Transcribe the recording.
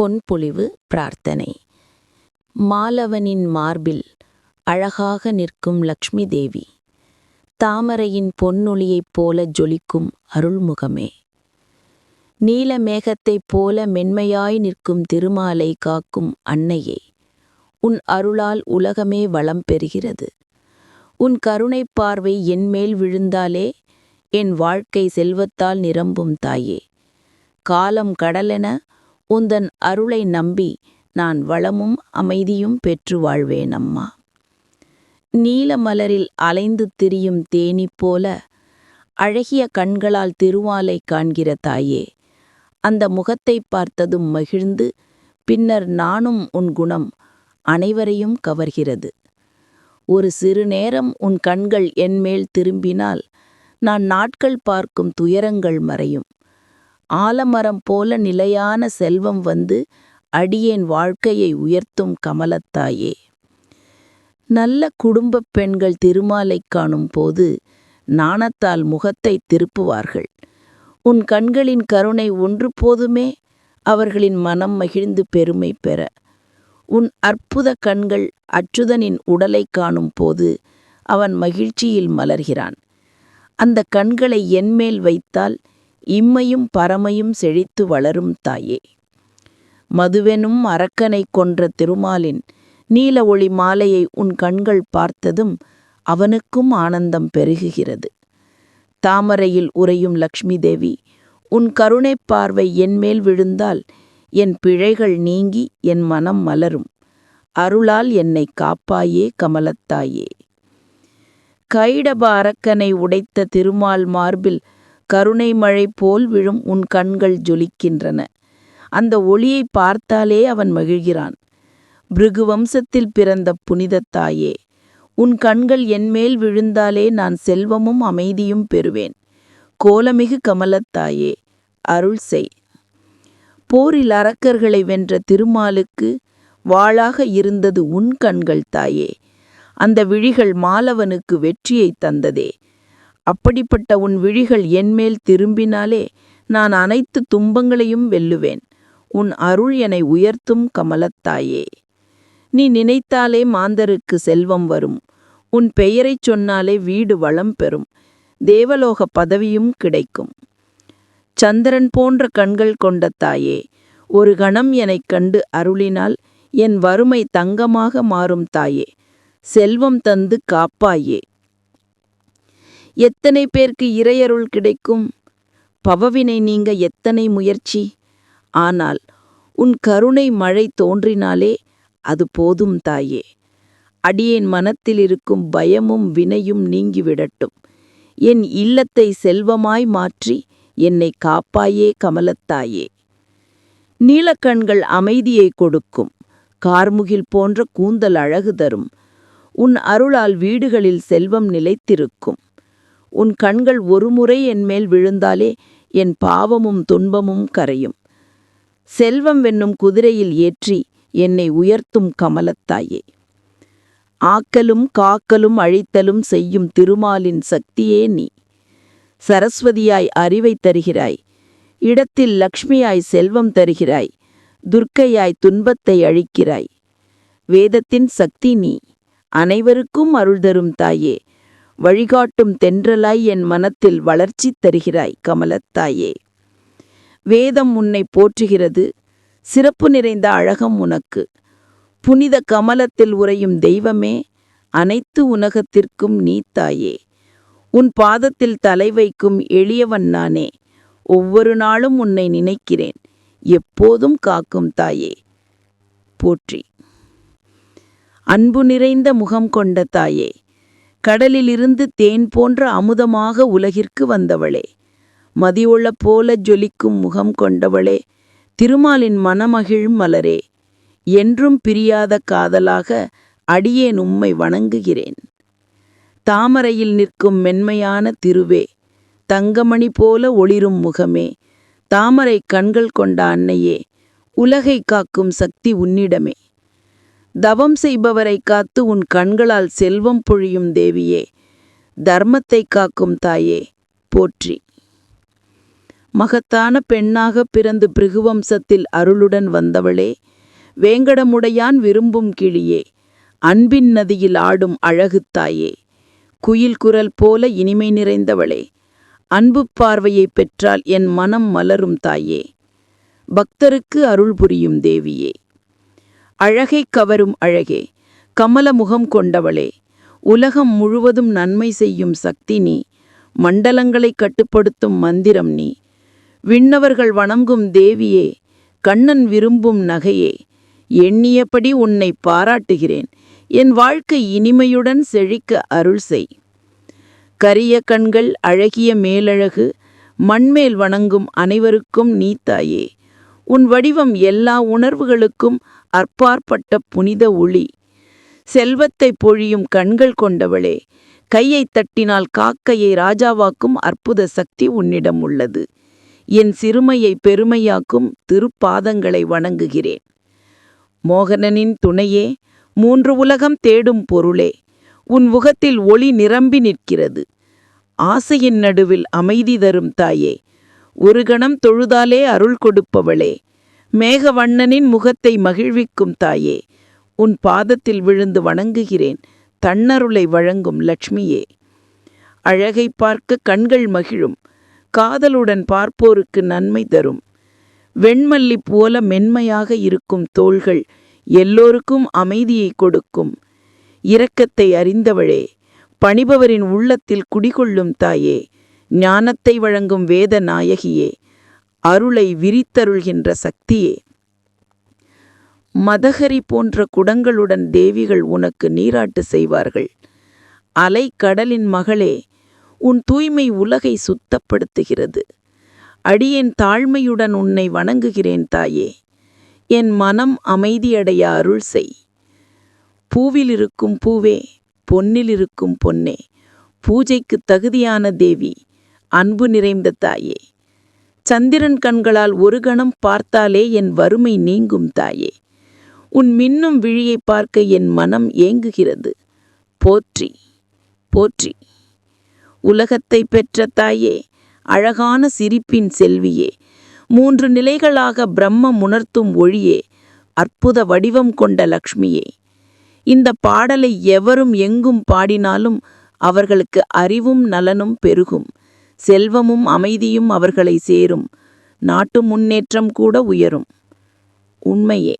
பொன்பொழிவு பிரார்த்தனை. மாலவனின் மார்பில் அழகாக நிற்கும் லக்ஷ்மி தேவி தாமரையின் பொன்னொழியைப் போல ஜொலிக்கும் அருள்முகமே. நீல மேகத்தைப் போல மென்மையாய் நிற்கும் திருமாலை காக்கும் அன்னையே. உன் அருளால் உலகமே வளம் பெறுகிறது. உன் கருணைப் பார்வை என்மேல் விழுந்தாலே என் வாழ்க்கை செல்வத்தால் நிரம்பும் தாயே. காலம் கடலென உந்தன் அருளை நம்பி நான் வளமும் அமைதியும் பெற்று வாழ்வேன் அம்மா நீல மலரில் அலைந்து திரியும் தேனி போல அழகிய கண்களால் திருமாலை காண்கிற தாயே அந்த முகத்தை பார்த்ததும் மகிழ்ந்து பின்னர் நானும் உன் குணம் அனைவரையும் கவர்கிறது. ஒரு சிறு நேரம் உன் கண்கள் என்மேல் திரும்பினால் நான் நாட்கள் பார்க்கும் துயரங்கள் மறையும். ஆலமரம் போல நிலையான செல்வம் வந்து அடியேன் வாழ்க்கையை உயர்த்தும் கமலத்தாயே. நல்ல குடும்பப் பெண்கள் திருமாலை காணும் போது நாணத்தால் முகத்தை திருப்புவார்கள். உன் கண்களின் கருணை ஒன்று போதுமே அவர்களின் மனம் மகிழ்ந்து பெருமை பெற. உன் அற்புத கண்கள் அச்சுதனின் உடலைக் காணும் போது அவன் மகிழ்ச்சியில் மலர்கிறான். அந்த கண்களை என்மேல் வைத்தால் இம்மையும் பரமையும் செழித்து வளரும் தாயே. மதுவெனும் அரக்கனை கொன்ற திருமாலின் நீல ஒளி மாலையை உன் கண்கள் பார்த்ததும் அவனுக்கும் ஆனந்தம் பெருகுகிறது. தாமரையில் உறையும் லக்ஷ்மி தேவி உன் கருணைப் பார்வை என்மேல் விழுந்தால் என் பிழைகள் நீங்கி என் மனம் மலரும். அருளால் என்னை காப்பாயே கமலத்தாயே. கைடப அரக்கனை உடைத்த திருமால் மார்பில் கருணை மழை போல் விழும் உன் கண்கள் ஜொலிக்கின்றன. அந்த ஒளியை பார்த்தாலே அவன் மகிழ்கிறான். பிருகு வம்சத்தில் பிறந்த புனித தாயே உன் கண்கள் என்மேல் விழுந்தாலே நான் செல்வமும் அமைதியும் பெறுவேன். கோலமிகு கமலத்தாயே அருள் செய். போரில் அரக்கர்களை வென்ற திருமாலுக்கு வாளாக இருந்தது உன் கண்கள் தாயே. அந்த விழிகள் மாலவனுக்கு வெற்றியை தந்ததே. அப்படிப்பட்ட உன் விழிகள் என்மேல் திரும்பினாலே நான் அனைத்து துன்பங்களையும் வெல்லுவேன். உன் அருள் என்னை உயர்த்தும் கமலத்தாயே நீ நினைத்தாலே மாந்தருக்கு செல்வம் வரும். உன் பெயரைச் சொன்னாலே வீடு வளம் பெறும். தேவலோக பதவியும் கிடைக்கும். சந்திரன் போன்ற கண்கள் கொண்ட தாயே ஒரு கணம் எனக் கண்டு அருளினால் என் வறுமை தங்கமாக மாறும் தாயே. செல்வம் தந்து காப்பாயே. எத்தனை பேருக்கு இறையருள் கிடைக்கும்? பவவினை நீங்க எத்தனை முயற்சி? ஆனால் உன் கருணை மழை தோன்றினாலே அது போதும் தாயே. அடியேன் மனத்தில் இருக்கும் பயமும் வினையும் நீங்கிவிடட்டும். என் இல்லத்தை செல்வமாய் மாற்றி என்னை காப்பாயே கமலத்தாயே. நீலக்கண்கள் அமைதியை கொடுக்கும். கார்முகில் போன்ற கூந்தல் அழகு தரும். உன் அருளால் வீடுகளில் செல்வம் நிலைத்திருக்கும். உன் கண்கள் ஒருமுறை என்மேல் விழுந்தாலே என் பாவமும் துன்பமும் கரையும். செல்வம் வென்னும் குதிரையில் ஏற்றி என்னை உயர்த்தும் கமலத்தாயே. ஆக்கலும் காக்கலும் அழித்தலும் செய்யும் திருமாலின் சக்தியே நீ. சரஸ்வதியாய் அறிவை தருகிறாய். இடத்தில் லக்ஷ்மியாய் செல்வம் தருகிறாய். துர்க்கையாய் துன்பத்தை அழிக்கிறாய். வேதத்தின் சக்தி நீ. அனைவருக்கும் அருள் தரும் தாயே. வழிகாட்டும் தென்றலாய் என் மனத்தில் வளர்ச்சி தருகிறாய் கமலத்தாயே வேதம் உன்னை போற்றுகிறது சிறப்பு நிறைந்த அழகம் உனக்கு. புனித கமலத்தில் உறையும் தெய்வமே அனைத்து உலகத்திற்கும் நீ தாயே. உன் பாதத்தில் தலை வைக்கும் எளியவன் நானே ஒவ்வொரு நாளும் உன்னை நினைக்கிறேன் எப்போதும் காக்கும் தாயே. போற்றி. அன்பு நிறைந்த முகம் கொண்ட தாயே கடலிலிருந்து தேன் போன்ற அமுதமாக உலகிற்கு வந்தவளே. மதியுள்ள போல ஜொலிக்கும் முகம் கொண்டவளே. திருமாலின் மனமகிழும் மலரே. என்றும் பிரியாத காதலாக அடியேன் உம்மை வணங்குகிறேன். தாமரையில் நிற்கும் மென்மையான திருவே. தங்கமணி போல ஒளிரும் முகமே. தாமரை கண்கள் கொண்ட அன்னையே. உலகை காக்கும் சக்தி உன்னிடமே. தவம் செய்பவரை காத்து உன் கண்களால் செல்வம் பொழியும் தேவியே தர்மத்தை காக்கும் தாயே போற்றி. மகத்தான பெண்ணாக பிறந்து பிருகுவம்சத்தில் அருளுடன் வந்தவளே வேங்கடமுடையான் விரும்பும் கிளியே அன்பின் நதியில் ஆடும் அழகு தாயே குயில் குரல் போல இனிமை நிறைந்தவளே அன்பு பார்வையை பெற்றால் என் மனம் மலரும் தாயே பக்தருக்கு அருள் புரியும் தேவியே. அழகை கவரும் அழகே கமல முகம் கொண்டவளே உலகம் முழுவதும் நன்மை செய்யும் சக்தி நீ மண்டலங்களை கட்டுப்படுத்தும் மந்திரம் நீ. விண்ணவர்கள் வணங்கும் தேவியே கண்ணன் விரும்பும் நகையே எண்ணியபடி உன்னை பாராட்டுகிறேன். என் வாழ்க்கை இனிமையுடன் செழிக்க அருள் செய். கரிய கண்கள் அழகிய மேலழகு மண்மேல் வணங்கும் அனைவருக்கும் நீ தாயே. உன் வடிவம் எல்லா உணர்வுகளுக்கும் அற்பாற்பட்ட புனித ஒளி. செல்வத்தை பொழியும் கண்கள் கொண்டவளே கையை தட்டினால் காக்கையை ராஜாவாக்கும் அற்புத சக்தி உன்னிடம் உள்ளது. என் சிறுமையை பெருமையாக்கும் திருப்பாதங்களை வணங்குகிறேன். மோகனனின் துணையே மூன்று உலகம் தேடும் பொருளே உன் முகத்தில் ஒளி நிரம்பி நிற்கிறது. ஆசையின் நடுவில் அமைதி தரும் தாயே ஒரு கணம் தொழுதாலே அருள் கொடுப்பவளே மேகவண்ணனின் முகத்தை மகிழ்விக்கும் தாயே உன் பாதத்தில் விழுந்து வணங்குகிறேன் தன்னருளை வழங்கும் லட்சுமியே. அழகை பார்க்க கண்கள் மகிழும் காதலுடன் பார்ப்போருக்கு நன்மை தரும். வெண்மல்லி போல மென்மையாக இருக்கும் தோள்கள் எல்லோருக்கும் அமைதியை கொடுக்கும். இரக்கத்தை அறிந்தவளே பணிபவரின் உள்ளத்தில் குடிகொள்ளும் தாயே ஞானத்தை வழங்கும் வேத நாயகியே அருளை விரித்தருள்கின்ற சக்தியே. மதகரி போன்ற குடங்களுடன் தேவிகள் உனக்கு நீராட்டு செய்வார்கள். அலை கடலின் மகளே உன் தூய்மை உலகை சுத்தப்படுத்துகிறது. அடியேன் தாழ்மையுடன் உன்னை வணங்குகிறேன் தாயே. என் மனம் அமைதியடைய அருள் செய். பூவில் இருக்கும் பூவே பொன்னில் இருக்கும் பொன்னே. பூஜைக்கு தகுதியான தேவி அன்பு நிறைந்த தாயே. சந்திரன் கண்களால் ஒரு கணம் பார்த்தாலே என் வறுமை நீங்கும் தாயே. உன் மின்னும் விழியை பார்க்க என் மனம் ஏங்குகிறது. போற்றி போற்றி. உலகத்தை பெற்ற தாயே அழகான சிரிப்பின் செல்வியே மூன்று நிலைகளாக பிரம்மம் உணர்த்தும் ஒளியே அற்புத வடிவம் கொண்ட லக்ஷ்மியே. இந்த பாடலை எவரும் எங்கும் பாடினாலும் அவர்களுக்கு அறிவும் நலனும் பெருகும். செல்வமும் அமைதியும் அவர்களை சேரும். நாட்டு முன்னேற்றம் கூட உயரும். உண்மையே.